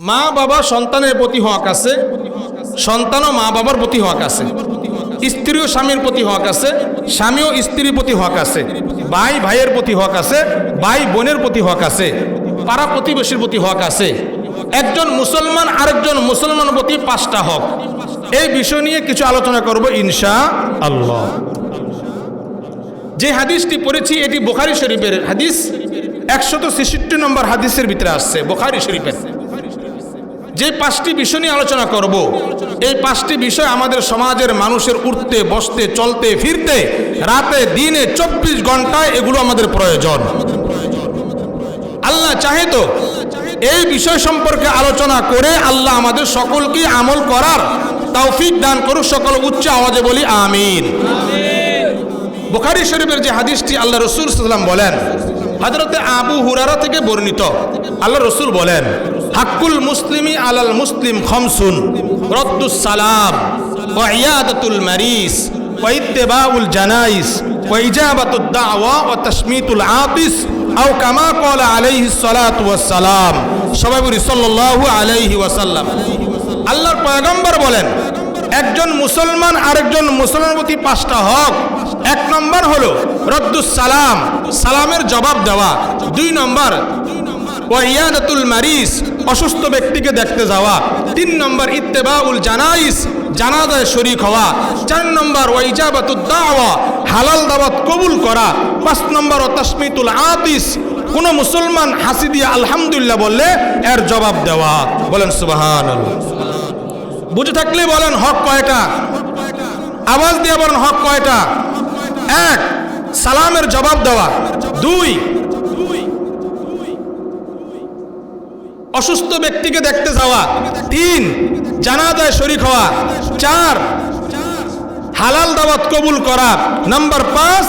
মা বাবা সন্তানের প্রতি হক আছে, সন্তানও মা বাবার প্রতি হক আছে, স্ত্রীও স্বামীর প্রতি হক আছে, স্বামীও স্ত্রীর প্রতি হক আছে, ভাই ভাইয়ের প্রতি হক আছে, ভাই বোনের প্রতি হক আছে, পাড়া প্রতিবেশীর প্রতি হক আছে। একজন মুসলমান আরেকজন মুসলমান প্রতি পাঁচটা হক। এই বিষয় নিয়ে কিছু আলোচনা করব ইনশা আল্লাহ যে হাদিসটি পড়েছি, এটি বোখারি শরীফের হাদিস। একশত ছেষট্টি নম্বর হাদিসের ভিতরে আসছে, বোখারি শরীফের। যে পাঁচটি বিষয় নিয়ে আলোচনা করব, এই পাঁচটি বিষয় আমাদের সমাজের মানুষের উঠতে, বসতে, চলতে, ফিরতে, রাতে, দিনে চব্বিশ ঘন্টায় এগুলো আমাদের প্রয়োজন। আল্লাহ চাহে তো এই বিষয় সম্পর্কে আলোচনা করে আল্লাহ আমাদের সকলকে আমল করার তৌফিক দান করুক, সকল উচ্চ আওয়াজে বলি আমিন। বুখারি শরীফের যে হাদিসটি আল্লাহ রসুল সাল্লাম বলেন হজরতে আবু হুরারা থেকে বর্ণিত, আল্লাহ রসুল বলেন হাক্কুল মুসলিমি আলাল মুসলিম খমসুন। রদ্দুস সালাম ওয়াইয়াদাতুল মারিস ওয়াইত্তেবাউল জানাইস ওয়াইজাবাতুদ দাওয়া, ওয়া তাশমিতুল আতিস, আও কামা ক্বালা আলাইহিস সালাতু ওয়াস সালাম সবাই বলি সাল্লাল্লাহু আলাইহি ওয়াসাল্লাম। আল্লাহর পয়গম্বর বলেন, একজন মুসলমান আরেকজন মুসলমানের প্রতি পাঁচটা হক। এক নম্বর হলো রদ্দুস সালাম সালামের জবাব দেওয়া। দুই নম্বর ওয়াইয়াদাতুল মারিস অসুস্থ ব্যক্তিকে দেখতে যাওয়া। তিন নম্বর ইত্তেবাউল জানাইস, জানাজায় শরিক হওয়া। চার নম্বর ওয়াইজাবাতুদ দাওয়া, হালাল দাওয়াত কবুল করা। পাঁচ নম্বর ও তাসমিতুল আতিস, কোন মুসলমান হাসি দিয়ে আলহামদুলিল্লাহ বললে এর জবাব দেওয়া। বলেন সুবহানাল্লাহ। বুঝে থাকলে বলেন হক কয়টা? আওয়াজ দিয়ে বলেন হক কয়টা? এক, সালামের জবাব দেওয়া। দুই অসুস্থ ব্যক্তিকে দেখতে যাওয়া, তিন, জানাজায় শরিক হওয়া, চার, হালাল দাওয়াত কবুল করা, নাম্বার পাঁচ,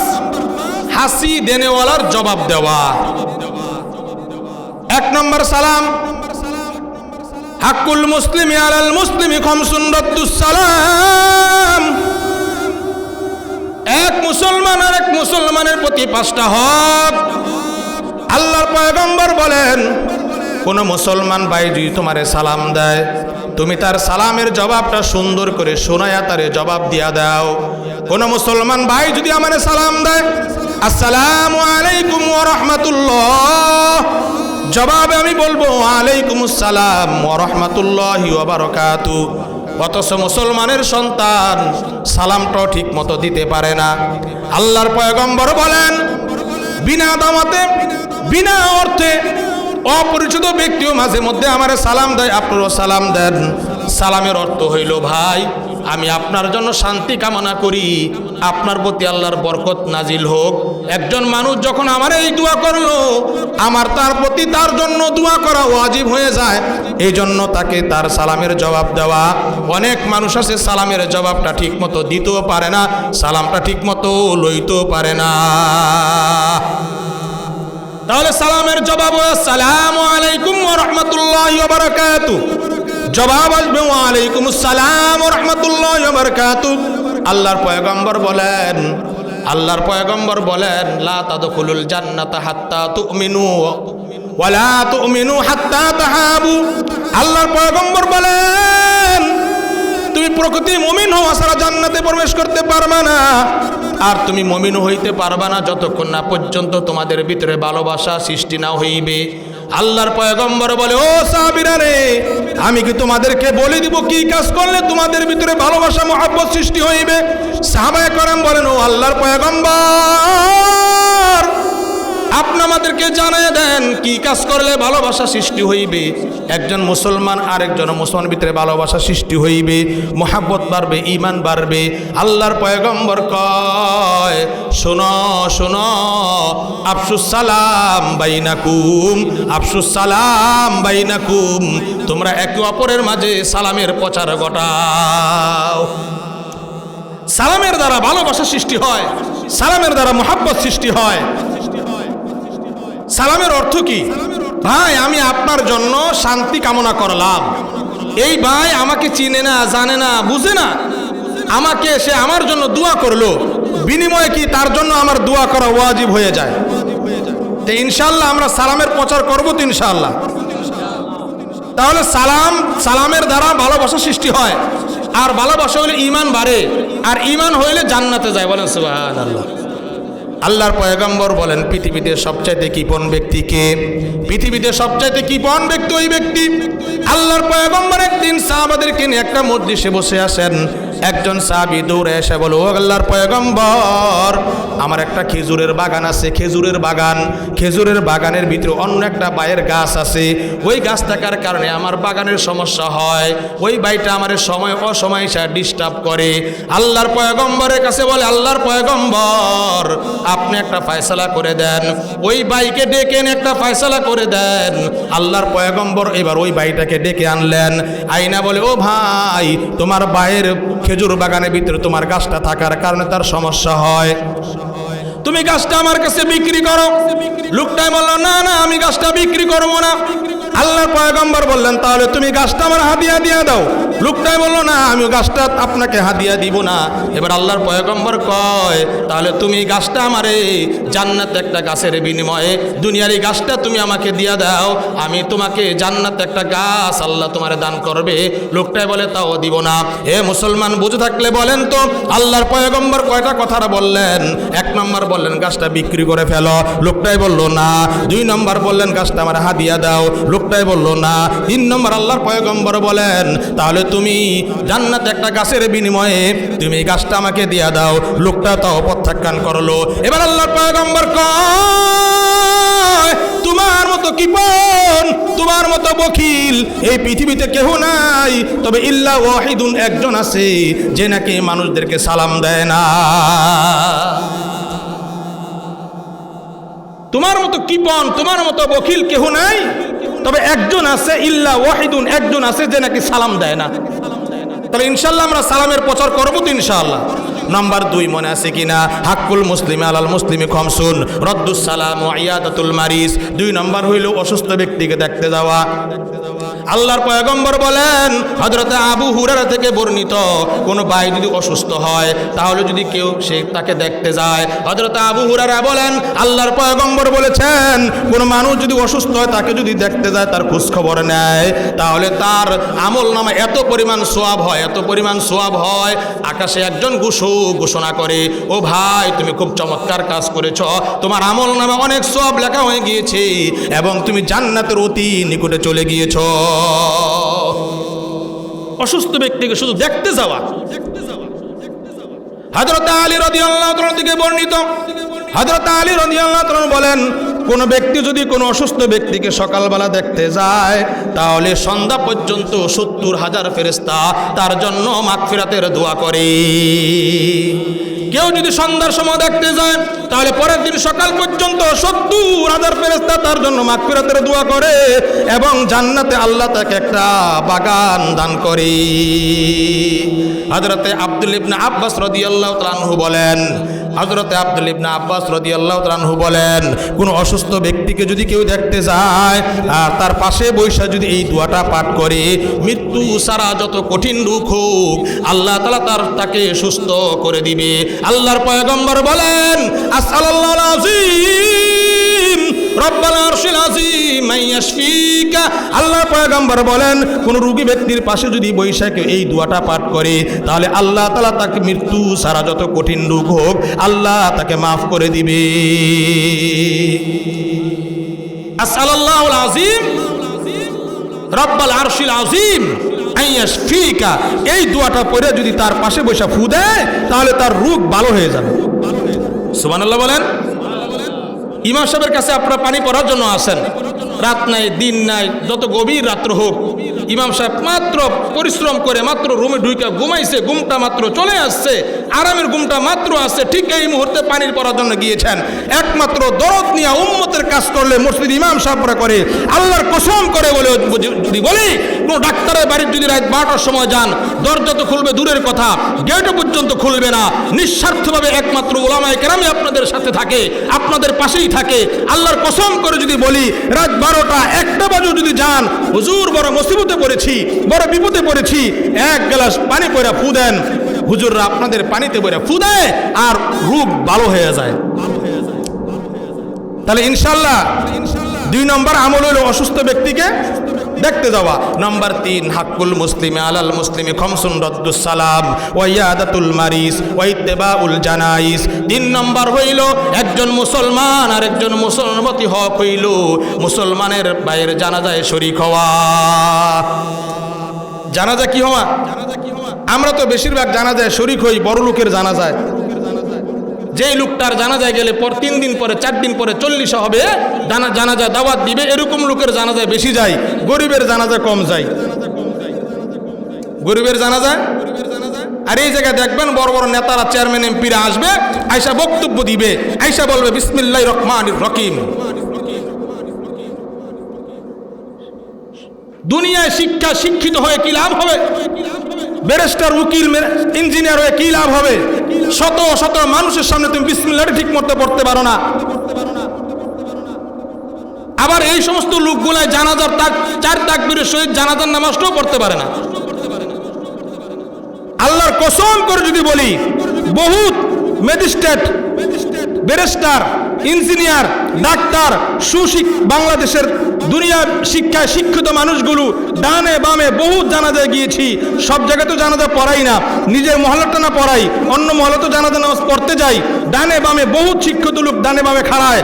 হাসি দেনেওয়ালার জবাব দেওয়া। এক নম্বর সালাম, হাক্কুল মুসলিম আলাল মুসলিমি খমসুন সালাম। এক মুসলমান আর এক মুসলমানের প্রতি পাঁচটা হক। আল্লাহর পয়গম্বর বলেন কোন মুসলমান ভাই যদি তোমারে সালাম দেয়, তুমি তার সালামের জবাবটা সুন্দর করে শোনায়া তারে জবাব দিয়া দাও। কোন মুসলমান ভাই যদি আমারে সালাম দেয়, আসসালামু আলাইকুম রাহমাতুল্লাহ। জবাবে আমি বলব আলাইকুম আসসালাম রাহমাতুল্লাহি বারাকাতু। অথচ মুসলমানের সন্তান সালামটাও ঠিক মতো দিতে পারে না। আল্লাহর পয়গম্বর বলেন, বিনা দামাতে, বিনা অর্থে অপরিচিত ব্যক্তিও মাঝে মধ্যে আমার সালাম দেয়। আপনারও সালাম দেন। সালামের অর্থ হইল, ভাই, আমি আপনার জন্য শান্তি কামনা করি। আপনার প্রতি আল্লাহর বরকত নাজিল হোক। একজন মানুষ যখন আমার এই দোয়া করল, আমার তার প্রতি তার জন্য দোয়া করা ওয়াজিব হয়ে যায়। এই জন্য তাকে তার সালামের জবাব দেওয়া। অনেক মানুষ আছে, সালামের জবাবটা ঠিক মতো দিতেও পারে না, সালামটা ঠিক মতো লইতেও পারে না। তাহলে সালামের জবাব সালাম আলাইকুম রাহমাতুল্লাহি ওয়া জবাব আসবে আলাইকুম ওয়া রাহমাতুল্লাহি আল্লাহর পয়গম্বর বলেন, আল্লাহর পয়গম্বর বলেন, লা তাদখুলুল জান্নাতা হাত্তা তুমিনু ওয়া লা তুমিনু হাত্তা তাহাবু। আল্লাহর পয়গম্বর বলেন তুমি প্রকৃতি মমিন হওয়া ছাড়া জান্নাতে প্রবেশ করতে পারবা না। আর তুমি মমিন হইতে পারবা না যতক্ষণ না পর্যন্ত তোমাদের ভিতরে ভালোবাসা সৃষ্টি না হইবে। আল্লাহর পয়গম্বর বলে, ও সাবিরা রে, আমি কি তোমাদেরকে বলে দিব কি কাজ করলে তোমাদের ভিতরে ভালোবাসা, মহাব্বত সৃষ্টি হইবে? সাহাবায়ে করাম বলেন, ও আল্লাহর পয়গম্বর আপনি আমাদেরকে জানিয়ে দেন, কি কাজ করলে ভালোবাসা সৃষ্টি হইবে? একজন মুসলমান আরেকজন মুসলমান ভিতরে ভালোবাসা সৃষ্টি হইবে, মোহাব্বত বাড়বে ইমান বাড়বে। আল্লাহর পয়গম্বর কয়, শোনো শোনো আফসুস সালাম বাইনাকুম আফসুস সালাম বাইনাকুম, তোমরা একে অপরের মাঝে সালামের প্রচার ঘটাও। সালামের দ্বারা ভালোবাসা সৃষ্টি হয়, সালামের দ্বারা মোহাব্বত সৃষ্টি হয়। সালামের অর্থ কি? ভাই, আমি আপনার জন্য শান্তি কামনা করলাম। এই ভাই আমাকে চিনে না, জানে না, বুঝে না। আমাকে সে আমার জন্য দোয়া করল। বিনিময়ে কি তার জন্য আমার দোয়া করা ওয়াজিব হয়ে যায়? তো ইনশাল্লাহ আমরা সালামের প্রচার করব তো ইনশাল্লাহ তাহলে সালাম, সালামের দ্বারা ভালোবাসা সৃষ্টি হয়। আর ভালোবাসা হইলে ইমান বাড়ে, আর ইমান হইলে জান্নাতে যায়। বলেন সুবহান আল্লাহ আল্লাহর পয়গম্বর বলেন, পৃথিবীতে সবচাইতে কিপন ব্যক্তিকে পৃথিবীতে সবচাইতে কিপন ব্যক্তি ওই ব্যক্তি। আল্লাহর পয়গম্বর একদিন সাহাবাদেরকে নিয়ে একটা মসজিদে বসে আসেন। একজন সাহাবি দৌড়ে এসে বলো, ও আল্লাহর পয়গম্বর, আমার একটা খেজুরের বাগান আছে, খেজুরের বাগান। খেজুরের বাগানের ভিতরে অন্য একটা বায়ের গাছ আছে। ওই গাছ থাকার কারণে আমার বাগানের সমস্যা হয়। ওই বাইটা আমার সময় অসময় সে ডিস্টার্ব করে। আল্লাহর পয়গম্বরের কাছে বলে, আল্লাহর পয়গম্বর আপনি একটা ফয়সালা করে দেন, ওই বাইকে ডেকে একটা ফয়সালা করে দেন। আল্লাহর পয়গম্বর এবার ওই বাইটাকে ডেকে আনলেন। আইনা বলে, ও ভাই, তোমার বাইয়ের খেজুর বাগানের ভিতরে তোমার গাছটা থাকার কারণে তার সমস্যা হয়। তুমি গাছটা আমার কাছে বিক্রি করো। লোকটাই বলল, না না, আমি গাছটা বিক্রি করব না। আল্লাহর পয়গম্বর বললেন, তাহলে তুমি গাছটা আমার হাদিয়া দিয়ে দাও। লোকটাই বলল, না, আমি গাছটা আপনাকে হাদিয়া দিব না। এবার আল্লাহর পয়গম্বর কয়, তাহলে তুমি গাছটা আমারে জান্নাত একটা গাছের বিনিময়ে, দুনিয়ার এই গাছটা তুমি আমাকে দিয়া দাও, আমি তোমাকে জান্নাত একটা গাছ আল্লাহ তোমারে দান করবে। লোকটাই বলে, তাও দিব না। এ মুসলমান, বুঝে থাকলে বলেন তো, আল্লাহর পয়গম্বর কয়টা কথাটা বললেন? এক নম্বর বললেন, গাছটা বিক্রি করে ফেলো। লোকটাই বলল, না। দুই নম্বর বললেন, গাছটা আমার হাদিয়া দাও। লোকটাই বলল, না, তিন নম্বর আল্লাহর পয়গম্বর বলেন, তাহলে তুমি জান্নাত একটা গাছের বিনিময়ে তুমি গাছটা আমাকে দিয়া দাও। লোকটা তাও প্রত্যাখ্যান করল, এবার আল্লাহর পয়গম্বর কয়, তোমার মতো কিপন তোমার মতো বকিল, এই পৃথিবীতে কেহ নাই, তবে ইল্লা ওয়াহিদুন একজন আছে, যে নাকি মানুষদেরকে সালাম দেয় না। তোমার মতো কিপন, তোমার মতো বকিল কেহ নাই? তবে একজন আছে, ইল্লা ওয়াহিদুন, একজন আছে যে নাকি সালাম দেয় না। তাহলে ইনশাল্লাহ আমরা সালামের প্রচার করব তো ইনশাল্লাহ নাম্বার দুই, মনে আছে কিনা? হাক্কুল মুসলিম আলাল মুসলিমে খমসুন। রদ্দুসালাম ও ইয়াদাতুল মারিস। দুই নম্বর হইল অসুস্থ ব্যক্তিকে দেখতে যাওয়া। আল্লাহর পয়গম্বর বলেন হজরতে আবু হুরারা থেকে বর্ণিত, কোনো ভাই যদি অসুস্থ হয়, তাহলে যদি কেউ সে তাকে দেখতে যায়। হজরতে আবু হুরারা বলেন, আল্লাহর পয়গম্বর বলেছেন, কোনো মানুষ যদি অসুস্থ হয়, তাকে যদি দেখতে যায়, তার খোঁজ খবর নেয়। তাহলে তার আমল নামে এত পরিমাণ সোয়াব হয়, এত পরিমাণ সোয়াব হয়, আকাশে একজন ঘুষু ঘোষণা করে, ও ভাই, তুমি খুব চমৎকার কাজ করেছ, তোমার আমল নামে অনেক সোয়াব লেখা হয়ে গিয়েছে, এবং তুমি জান্নাতের অতি নিকটে চলে গিয়েছ। অসুস্থ ব্যক্তিকে শুধু দেখতে যাওয়া। হজরত আলী রদি আল্লাহ থেকে বর্ণিত। হজরত আলী রদি আল্লাহ বলেন, কোন ব্যক্তি যদি কোনো অসুস্থ ব্যক্তিকে সকালবেলা দেখতে যায়, তাহলে সন্ধ্যা পর্যন্ত সত্তর হাজার ফেরেস্তা তার জন্য মাগফিরাতের দোয়া করে। কেউ যদি সন্ধ্যার সময় দেখতে যায়, তাহলে পরের দিন সকাল পর্যন্ত সত্তর হাজার ফেরেস্তা তার জন্য মাগফিরাতের দোয়া করে এবং জান্নাতে আল্লাহ তাকে একটা বাগান দান করে। হাজরতে আব্দুল ইবনা আব্বাস রদিয়াল্লাহ তালানহু বলেন হজরতে আব্দুল ইবনা আব্বাস রদি আল্লাহ তালানহু বলেন, কোনো অসুস্থ ব্যক্তিকে যদি কেউ দেখতে যায়, আর তার পাশে বৈশা যদি এই দোয়াটা পাঠ করে, মৃত্যু সারা যত কঠিন রুখ হোক, আল্লাহ তালা তার তাকে সুস্থ করে দিবে। আল্লাহর পয়গম্বর বলেন আসাল্লা আযীম রব্বাল আরশিল আযীম মাইয়াশফিকা আল্লাহর পয়গম্বর বলেন, কোন রোগী ব্যক্তির পাশে যদি বৈশাখে এই দোয়াটা পাঠ করে, তাহলে আল্লাহ তাআলা তাকে মৃত্যু সারা যত কঠিন রোগ হোক, আল্লাহ তাকে মাফ করে দিবে। আসআলাল্লাহুল আযীম, রব্বাল আরশিল আযীম আইয়াশফিকা এই দোয়াটা পড়ে যদি তার পাশে বসে ফু দেয়, তাহলে তার রোগ ভালো হয়ে যাবে। সুবহানাল্লাহ বলেন ইমাম সাহেবের কাছে আপনারা পানি পড়ার জন্য আসেন। রাত নাই, দিন নাই, যত গভীর রাত্র হোক, ইমাম সাহেব মাত্র পরিশ্রম করে, মাত্র রুমে ঢুকে ঘুমাইছে, ঘুমটা মাত্র চলে আসছে। আরামের ঘুমটা মাত্র আসছে ঠিক এই মুহূর্তে পানির পড়ার জন্য গিয়েছেন। একমাত্র দরদ নিয়ে উম্মতের কাজ করলে মসজিদ ইমাম সাহেবরা করে, আল্লাহর কসম করে বলে যদি বলি, কোনো ডাক্তারের বাড়ির যদি রাত বারোটার সময় যান, দরজা তো খুলবে দূরের কথা গেটও পর্যন্ত খুলবে না, নিঃস্বার্থভাবে একমাত্র ওলামায় কেরামে আপনাদের সাথে থাকে, আপনাদের পাশেই থাকে। আল্লাহর কসম করে যদি বলি, রাত বারোটা একটা বাজেও যদি যান, হুজুর বড় মুসিবতে পড়েছি, বড় বিপদে পড়েছি, এক গ্লাস পানি পরে ফু দেন। হুজুররা আপনাদের পানিতে পরে ফু দেয় আর রূপ ভালো হয়ে যায়। তাহলে ইনশাল্লাহ দুই নম্বর আমল হলো অসুস্থ ব্যক্তিকে দেখতে যাওয়া। নাম্বার তিন, হাক্কুল মুসলিমে আলাল মুসলিমে খমসুন রদ্দুস সালাম ওয়াইয়াদাতুল মারিস ওয়াইতেবাউল জানাইস। তিন নম্বর হইল একজন মুসলমান আর একজন মুসলমতি হক হইল, মুসলমানের বাইরে জানাজায় শরিক হওয়া। জানাজা কি হওয়া? আমরা তো বেশিরভাগ জানাজায় শরিক হই, বড় লোকের জানা যায় যেই লোকটার জানা যায় গেলে পর তিন দিন পরে, চার দিন পরে চল্লিশ হবে, জানা যায় দাওয়াত দিবে, এরকম লোকের জানা যায় বেশি যায়, গরিবের জানাজা কম যায়। গরিবের জানাজা আর এই জায়গায় দেখবেন বড় বড় নেতারা চেয়ারম্যান, এমপিরা আসবে, আইসা বক্তব্য দিবে, আইসা বলবে, বিসমিল্লাহ রহমান রকিম দুনিয়ায় শিক্ষা শিক্ষিত হয়ে কি লাভ হবে? ব্যারিস্টার, উকিল ইঞ্জিনিয়ার হয়ে কি লাভ হবে? শত শত মানুষের সামনে তুমি বিসমিল্লাহটা ঠিক মতো পড়তে পারো না। আবার এই সমস্ত লোকগুলাই জানাজার তাক চার তাকবীরের সহিত জানাজার নামাজটাও পড়তে পারে না। আল্লাহর কসম করে যদি বলি, বহুত ম্যাজিস্ট্রেট ব্যারিস্টার, ইঞ্জিনিয়ার, ডাক্তার, সুশিক বাংলাদেশের দুনিয়ার শিক্ষায় শিক্ষিত মানুষগুলো ডানে বামে বহু জানাজায় গিয়েছি। সব জায়গায় তো জানাজা পড়াই না। নিজের মহলাটা না পড়াই। অন্য মহলে তো জানাজা নামাজ পড়তে যাই। ডানে বামে বহু শিক্ষিত লোক ডানে বামে খাড়ায়।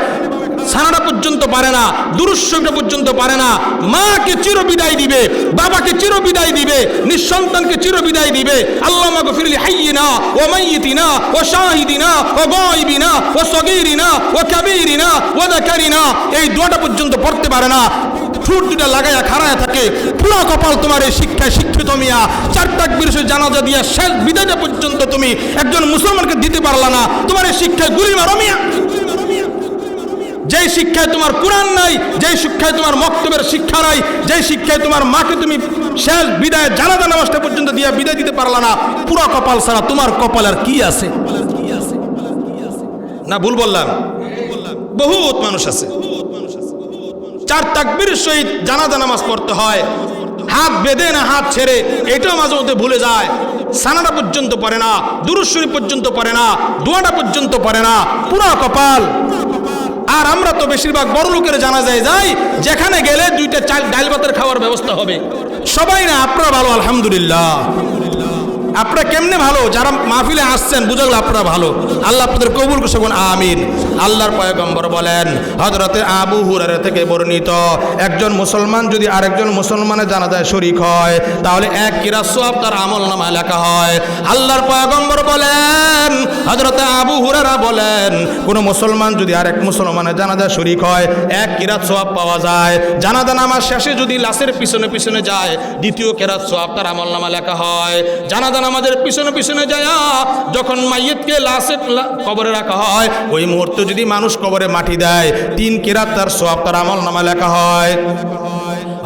সানাটা পর্যন্ত পারে না দুরুশ্বটা পর্যন্ত পারে না। মাকে চির বিদায় দিবে, বাবাকে চির বিদায় দিবে, নিঃসন্তানকে চির বিদায় দিবে। আল্লাহ মাকে ফিরলি হাইয়িনা ও মাইয়িতিনা ও শাহিদিনা ও গায়বিনা ও সগীরিনা ও কাবীরিনা ও যাকারিনা এই দোয়াটা পর্যন্ত পড়তে পারে না। ঠুট দুটা লাগাইয়া খাড়ায় থাকে। পুরো কপাল তোমার এই শিক্ষায় শিক্ষিত মিয়া। চার তাকবীর সে জানাজা দিয়া শেষ বিদায়টা পর্যন্ত তুমি একজন মুসলমানকে দিতে পারলা না। তোমার এই শিক্ষায় গুলি মারো মিয়া। যেই শিক্ষায় তোমার কোরআন নাই, যেই শিক্ষায় তোমার মক্তবের শিক্ষা নাই, যেই শিক্ষায় তোমার মাকে তুমি শেষ বিদায় জানাজা নামাজটা পর্যন্ত দিয়ে বিদায় দিতে পারলা না, পুরো কপাল ছাড়া তোমার কপাল আর কি আছে? না, ভুল বললাম। বহুত মানুষ আছে। চার তাকবীর সহিত জানাজা নামাজ পড়তে হয়। হাত বেঁধে না হাত ছেড়ে, এটাও মাঝে মধ্যে ভুলে যায়। সানাটা পর্যন্ত পড়ে না দুরুশ্বরী পর্যন্ত পড়ে না, দোয়াটা পর্যন্ত পড়ে না, পুরো কপাল। আর আমরা তো বেশিরভাগ বড় লোকের জানা যায় যাই, যেখানে গেলে দুইটা চাল ডাল ভাতের খাওয়ার ব্যবস্থা হবে। সবাই না, আপনারা ভালো, আলহামদুলিল্লাহ। আপনারা কেমনে ভালো? যারা মাহফিলে আসছেন, বুঝা গেল আপনারা ভালো। আল্লাহ আপনাদের কবুল করছে আমিন। আল্লাহর পয়গম্বর বলেন হজরতে আবু হুরারে থেকে বর্ণিত, একজন মুসলমান যদি আরেকজন মুসলমানের জানা যায় শরিক হয়, তাহলে এক কিরা সব তার আমল নামায় লেখা হয়। আল্লাহর পয়গম্বর বলেন হজরতে আবু হুরারা বলেন, কোন মুসলমান যদি আরেক মুসলমানের জানাজা শরিক হয়, এক কিরাত সোয়াব পাওয়া যায়। জানাজা নামাজ শেষে যদি লাশের পিছনে পিছনে যায়, দ্বিতীয় কেরাত সোয়াব তার আমল নামা লেখা হয়। জানাজা নামাজের পিছনে পিছনে যায়, যখন মাইয়েতকে লাশে কবরে রাখা হয়, ওই মুহূর্তে যদি মানুষ কবরে মাটি দেয়, তিন কেরাত তার সব তার আমল নামা লেখা হয়।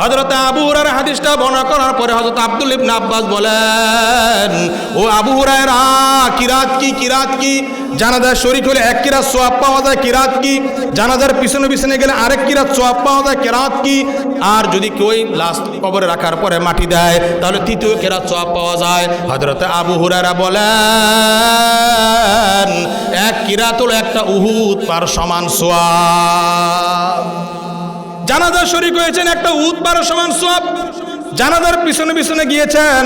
হজরত আবু হুরার হাদিসটা বর্ণনা করার পরে হজরত আব্দুল ইবনে আব্বাস বলেন, ও আবু হুরায়রা, কিরাত কি কিরাত কি? জানাজার শরীক হলে এক কিরাত সোয়াব পাওয়া যায়, কিরাত কি? জানাজার পিছনে পিছনে গেলে আরেক কিরাত সোয়াব পাওয়া যায়, কেরাত কি? আর যদি কেউ লাশ কবরে রাখার পরে মাটি দেয়, তাহলে তৃতীয় কেরাত সোয়াব পাওয়া যায়। হজরত আবু হুরায়রা বলেন, এক কিরাত হলো একটা উহুদ পার সমান সোয়াব। জানাজার শরিক হয়েছেন একটা উহুদ পার সমান সব জানাজার পিছনে পিছনে গিয়েছেন।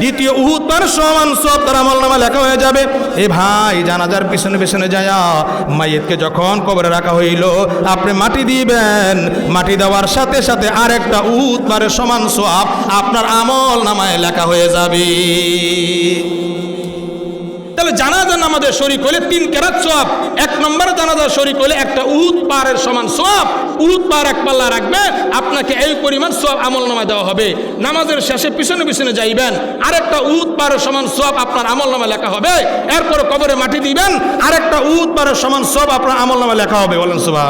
দ্বিতীয় উহুদ পার সমান সব তার আমল নামা লেখা হয়ে যাবে। এ ভাই, জানাজার পিছনে পিছনে যায়, মাইয়েতকে যখন কবরে রাখা হইল, আপনি মাটি দিবেন। মাটি দেওয়ার সাথে সাথে আরেকটা উহুদ পারের সমান সব আপনার আমল নামায় লেখা হয়ে যাবে। তাহলে জানাজা নামাজের শরিক হলে তিন কেরাত সোয়াব এক নম্বরে জানাজা শরিক হলে একটা উহুদ পাহাড়ের সমান সোয়াব উহুদ পাহাড় এক পাল্লা রাখবে, আপনাকে এই পরিমাণ সোয়াব আমল নামায় দেওয়া হবে। নামাজের শেষে পিছনে পিছনে যাইবেন, আরেকটা উহুদ পাহাড়ের সমান সোয়াব আপনার আমল নামায় লেখা হবে। এরপর কবরে মাটি দিবেন, আরেকটা উহুদ পাহাড়ের সমান সোয়াব আপনার আমল নামায় লেখা হবে। বলেন সুবাহ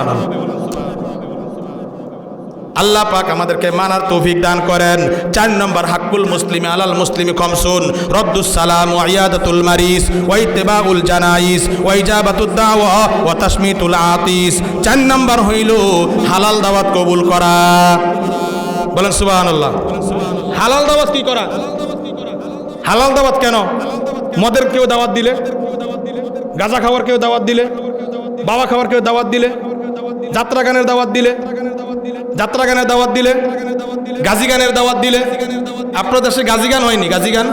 আল্লাহ পাক আমাদেরকে মানার তৌফিক দান করেন। চার নম্বর, হাক্কুল মুসলিম আলাল মুসলিম কমসুন রদ্দুস সালাম ওয়াইয়াদাতুল মারিস ওয়াইতেবাউল জানাইস ওয়াইজাবাতুদ দাওয়া ওয়া তাসমিতুল আতিস। চার নম্বর হইল হালাল দাওয়াত কবুল করা। বলেন সুবহানাল্লাহ। হালাল দাওয়াত কি করা? হালাল দাওয়াত কেন? মদের কেউ দাওয়াত দিলে? গাঁজা খাওয়ার কেউ দাওয়াত দিলে? বাবা খাওয়ার কেউ দাওয়াত দিলে? যাত্রা গানের দাওয়াত দিলে? যাত্রা গানের দাওয়াত দিলে গাজী গানের দাওয়াত দিলে। আপনার দেশে গাজী গান হয়নি গাজী গান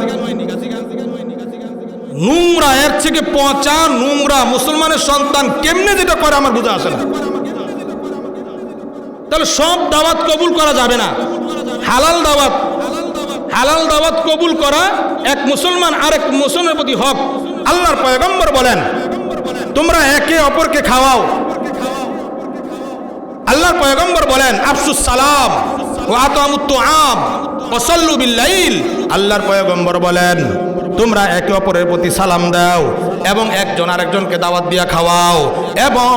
নোংরা, এর থেকে পচা, নোংরা মুসলমানের সন্তান কেমনে যেটা করে আমার বুঝে আসে না। তাহলে সব দাওয়াত কবুল করা যাবে না। হালাল দাওয়াত হালাল দাওয়াত কবুল করা এক মুসলমান আরেক মুসলমানের প্রতি হক। আল্লাহর পয়গম্বর বলেন, তোমরা একে অপরকে খাওয়াও আল্লাহর পয়গম্বর বলেন, আফসুস সালাম ও আতামুত আম অসল্লু বিল্লাইল আল্লাহর পয়গম্বর বলেন, তোমরা একে অপরের প্রতি সালাম দাও। এবং একজন আরেকজনকে দাওয়াত দিয়া খাওয়াও। এবং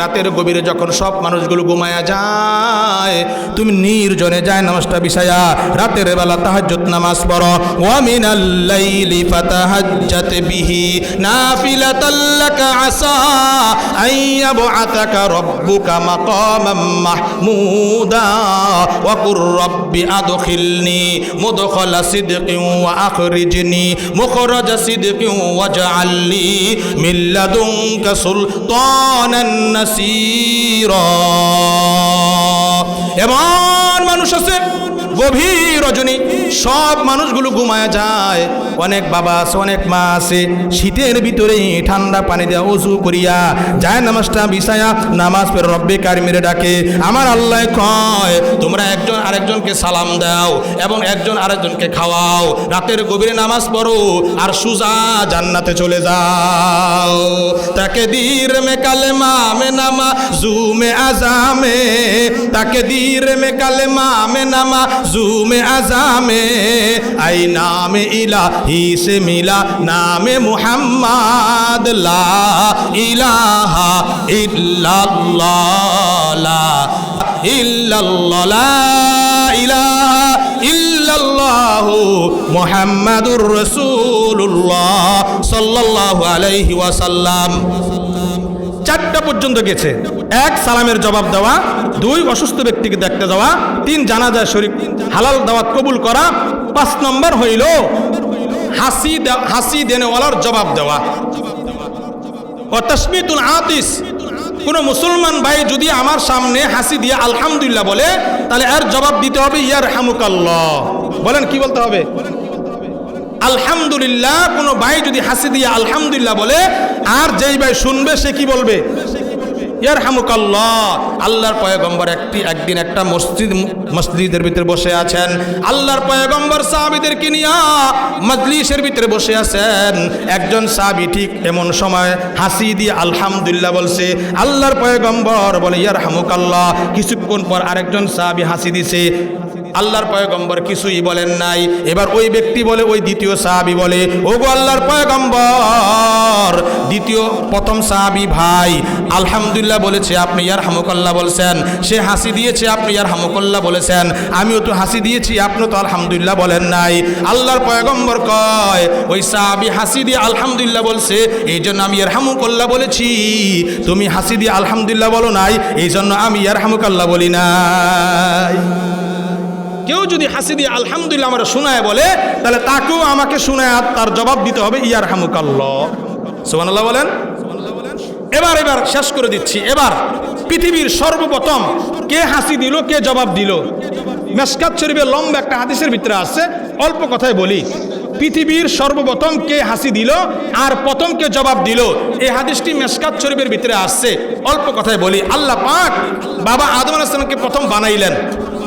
রাতের গভীরে যখন সব মানুষগুলো ঘুমায়া যায়, তুমি নির্জনে যায় নামাজটা বিছায়া রাতের বেলা তাহাজ্জুদ নামাজ পড়ো। ওয়া মিনাল লাইলি ফাতাহাজ্জাত বিহি নাফিলাতাল লাকা আসা من لدنك سلطانا نسيرا. এমন মানুষ আছে, গভীর রজনী, সব মানুষগুলো ঘুমায় যায়। অনেক বাবা আছে, অনেক মা আছে, শীতের ভিতরে ঠান্ডা পানি দেওয়া উজু করিয়া যায় নামাজটা বিছায়া, নামাজ পড়ে রব্বে কারিমেরে ডাকে। আমার আল্লাহ কয়, তোমরা একজন আরেকজনকে সালাম দাও এবং একজন আরেকজনকে খাওয়াও। রাতের গভীরে নামাজ পড়ো আর সুজা জান্নাতে চলে যাও। তাকে দীর মে কালেমা মে নামা, জুমে আজামে তাকে দীর মে কালেমা মে নামা, জুমে আজামে আই নামে ইলাহি সে মিলা, নামে মুহাম্মদ, লা ইলাহা ইল্লাল্লাহ, লা ইল্লাল্লাহ, লা ইলাহা ইল্লাল্লাহু মুহাম্মাদুর রাসূলুল্লাহ সাল্লাল্লাহু আলাইহি ওয়াসাল্লাম। চারটা পর্যন্ত গেছে। এক, সালামের জবাব দেওয়া। দুই, অসুস্থ ব্যক্তিকে দেখতে যাওয়া। তিন জানাজা শরীফ হালাল দাওয়াত কবুল করা। পাঁচ নম্বর হইল হাসি হাসি দেনেওয়ালার জবাব দেওয়া। ও তসমিতুল আতিস। কোন মুসলমান ভাই যদি আমার সামনে হাসি দিয়ে আলহামদুলিল্লাহ বলে, তাহলে এর জবাব দিতে হবে ইয়ার হামুকাল্লাহ বলেন কি বলতে হবে? আলহামদুলিল্লাহ, কোনো ভাই যদি হাসি দিয়ে আলহামদুলিল্লাহ বলে, আর যেই ভাই শুনবে, সে কি বলবে? ইয়ার হামুকাল্লাহ আল্লাহর পয়গম্বর একটি, একদিন একটা মসজিদ, মসজিদের ভিতরে বসে আছেন। আল্লাহর পয়গম্বর সাহাবিদেরকে নিয়া মজলিসের ভিতরে বসে আছেন। একজন সাহাবি ঠিক এমন সময় হাসি দিয়ে আলহামদুলিল্লাহ বলছে, আল্লাহর পয়গম্বর বলে ইয়ার হামুকাল্লাহ কিছুক্ষণ পর আরেকজন সাহাবি হাসি দিছে আল্লাহর পয়গম্বর কিছুই বলেন নাই। এবার ওই ব্যক্তি বলে, ওই দ্বিতীয় সাহাবি বলে ও গো আল্লাহর পয়গম্বর, দ্বিতীয়, প্রথম সাহাবি ভাই, আলহামদুলিল্লাহ বলেছে আপনি ইয়ার হামুকাল্লাহ বলছেন, সে হাসি দিয়েছে আপনি ইয়ার হামুকাল্লাহ বলেছেন, আমিও তো হাসি দিয়েছি আপনি তো আলহামদুলিল্লাহ বলেন নাই। আল্লাহর পয়গম্বর কয়, ওই সাহাবি হাসি দিয়ে আলহামদুলিল্লাহ বলছে এই জন্য আমি ইয়ার হামুকাল্লাহ বলেছি। তুমি হাসি দিয়ে আলহামদুলিল্লাহ বলো নাই এই জন্য আমি ইয়ার হামুকাল্লাহ বলি নাই। কেউ যদি হাসি দিয়ে আলহামদুলিল্লাহ আমরা শোনায় বলে, তাহলে তাকেও আমাকে শোনায় তার জবাব দিতে হবে ইয়ার হামুকাল্লাহ সুবহানাল্লাহ বলেন? এবার এবার শেষ করে দিচ্ছি। এবার পৃথিবীর সর্বপ্রথম কে হাসি দিল, কে জবাব দিল? মেসকাত শরীফের লম্বা একটা হাদিসের ভিতরে আছে, অল্প কথায় বলি। পৃথিবীর সর্বপ্রথম কে হাসি দিল আর প্রথম কে জবাব দিল? এই হাদিসটি মেসকাত শরীফের ভিতরে আসছে অল্প কথায় বলি। আল্লাহ পাক বাবা আদম আলাইসলামকে প্রথম বানাইলেন।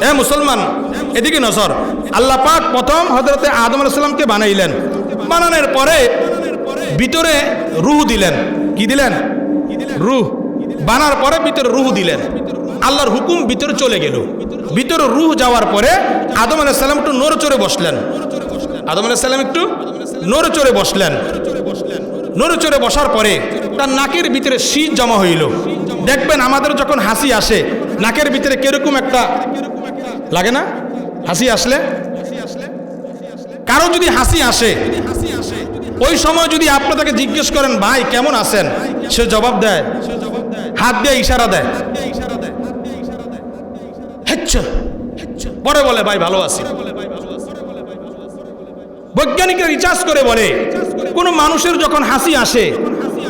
এ মুসলমান, এদিকে নজর। আল্লাহ পাক প্রথম হজরতে আদম আলাইসাল্লামকে বানাইলেন। বানানোর পরে ভিতরে রুহ দিলেন। কি দিলেন? রুহ। বানার পরে ভিতরে রুহ দিলেন। আল্লাহর হুকুম ভিতরে চলে গেল। ভিতরে রুহ যাওয়ার পরে আদম আলাইসাল্লাম একটু নড়ে চড়ে বসলেন। আদম আলাইসাল্লাম একটু নড়ে চড়ে বসলেন। নড়ে চড়ে বসার পরে তার নাকের ভিতরে শীত জমা হইল। দেখবেন আমাদের যখন হাসি আসে, নাকের ভিতরে কীরকম একটা লাগে না? হাসি আসলে? কারও যদি হাসি আসে, ওই সময় যদি আপনি তাকে জিজ্ঞেস করেন, ভাই, কেমন আছেন? সে জবাব দেয়, হাত দিয়ে ইশারা দেয়। পরে বলে, ভাই, ভালো আছি। বৈজ্ঞানিকরা রিচার্জ করে বলে, কোনো মানুষের যখন হাসি আসে,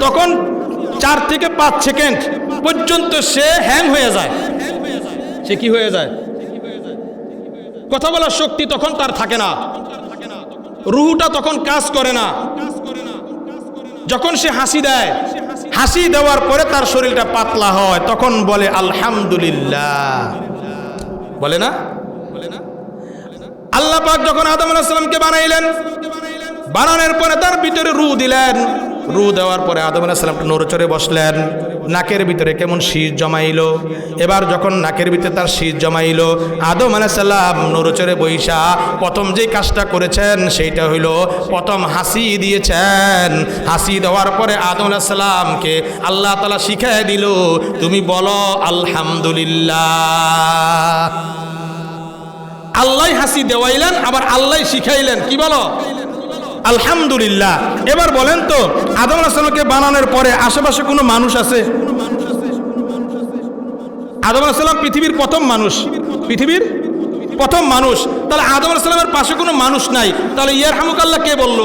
তখন চার থেকে পাঁচ সেকেন্ড পর্যন্ত সে হ্যাং হয়ে যায়। সে কি হয়ে যায়? কথা বলার শক্তি তখন তার থাকে না। রুহুটা তখন কাজ করে না। যখন সে হাসি দেয়, হাসি দেওয়ার পরে তার শরীরটা পাতলা হয়, তখন বলে, আলহামদুলিল্লাহ। বলে না? আল্লাহ পাক যখন আদম আলাহিসাল্লামকে বানাইলেন, বানানোর পরে তার ভিতরে রু দিলেন। রু দেওয়ার পরে আদম আলাহিসাল্লাম নড়চড়ে বসলেন। নাকের ভিতরে কেমন শীত জমাইলো। এবার যখন নাকের ভিতরে তার শীত জমাইলো, আদম আলাহিসাল্লাম নড়চড়ে বৈশা প্রথম যে কাজটা করেছেন সেইটা হইল প্রথম হাসি দিয়েছেন। হাসি দেওয়ার পরে আদম আলাহিসাল্লামকে আল্লাহ তালা শিখাই দিল, তুমি বলো, আলহামদুলিল্লাহ। আল্লাহ হাসি দেওয়াইলেন, আবার আল্লাহ শিখাইলেন, কি বলো? আলহামদুলিল্লাহ। এবার বলেন তো, আদম আসলামকে বানানোর পরে আশেপাশে কোনো মানুষ আছে? আদম আসলাম পৃথিবীর প্রথম মানুষ। পৃথিবীর প্রথম মানুষ। তাহলে আদম আসলামের পাশে কোনো মানুষ নাই। তাহলে ইয়ার হামুকাল্লাহ কে বলল?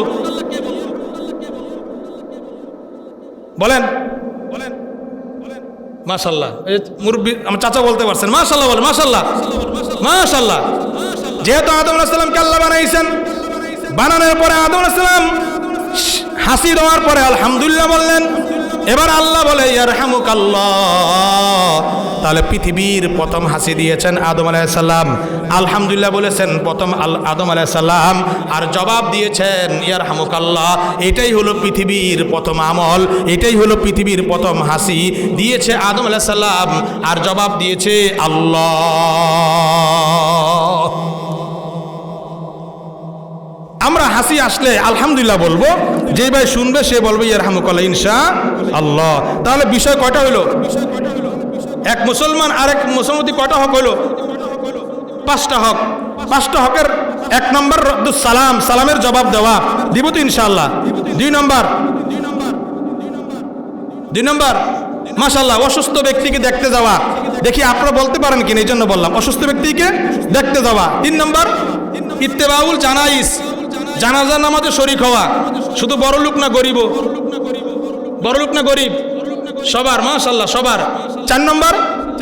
বলেন। বলেন মাশাল্লাহ মুরব্বী, আমার চাচা বলতে পারছেন। মাশাল্লাহ বলে মাশাল্লাহ মাশাল্লাহ যেহেতু আদম আলাহিসাল্লামকে আল্লাহ বানাইছেন বানানোর পরে আদম আলাহিসাল্লাম হাসি দেওয়ার পরে আলহামদুলিল্লাহ বললেন, এবার আল্লাহ বলে তাহলে পৃথিবীর প্রথম হাসি দিয়েছেন আদম আলাইসাল্লাম আলহামদুলিল্লাহ বলেছেন প্রথম আল আদম আলাইসাল্লাম আর জবাব দিয়েছেন ইয়ার হামুক আল্লাহ এটাই হলো পৃথিবীর প্রথম আমল, এটাই হলো পৃথিবীর প্রথম হাসি দিয়েছে আদম আলাইসাল্লাম আর জবাব দিয়েছে আল্লাহ। আমরা হাসি আসলে আলহামদুলিল্লাহ বলব। যে ভাই শুনবে, সে বলবে ইয়ার হামুকাল্লাহ ইনশা আল্লাহ তাহলে বিষয় কয়টা হইল? এক মুসলমান আরেক মুসলমতি কয়টা হক হইল? পাঁচটা হক। পাঁচটা হকের এক নম্বর সালাম, সালামের জবাব দেওয়া। দিব তো ইনশাআল্লাহ। দুই নম্বর। দুই নম্বর। মাশাল্লাহ অসুস্থ ব্যক্তিকে দেখতে যাওয়া। দেখি আপনারা বলতে পারেন কিনা, এই জন্য বললাম। অসুস্থ ব্যক্তিকে দেখতে যাওয়া। তিন নম্বর। ইত্তেবাউল জানাইস। জানাজা নামাজে শরিক হওয়া। শুধু বড় লোক না গরিব। বড় লোক না গরিব। সবার মাশাল্লাহ সবার। চার নম্বর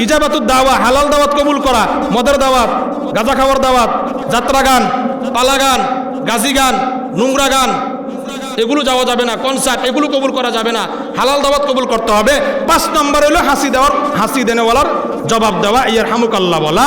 ইজাবাতুর দাওয়া, হালাল দাওয়াত কবুল করা, মদের দাওয়াত, গাঁজা খাওয়ার দাওয়াত, যাত্রা গান, পালা গান, গাজি গান, নোংরা গান, এগুলো যাওয়া যাবে না কনসার্ট এগুলো কবুল করা যাবে না, হালাল দাওয়াত কবুল করতে হবে। পাঁচ নম্বর হলো হাসি দেওয়ার, হাসি দেনেওয়ালার জবাব দেওয়া ইয়ার হামুকাল্লাহ বলা।